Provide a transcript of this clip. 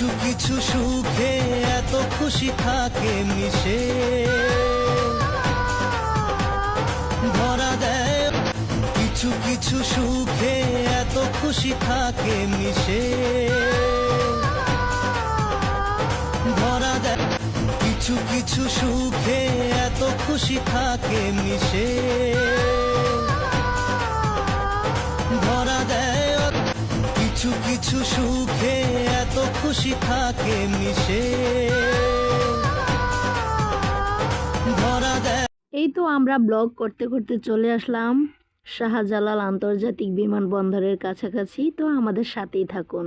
কিছু কিছু সুখে এত খুশি থাকে মিশে। ধরা দেয়, কিছু কিছু সুখে এত খুশি থাকে মিশে। ধরা দেয়, কিছু কিছু সুখে এত খুশি থাকে মিশে। কিছু সুখে এত খুশি থাকে মিশে। ধরা দেয় এই তো আমরা ব্লগ করতে করতে চলে আসলাম শাহজালাল আন্তর্জাতিক বিমানবন্দরের কাছাকাছি তো আমাদের সাথেই থাকুন।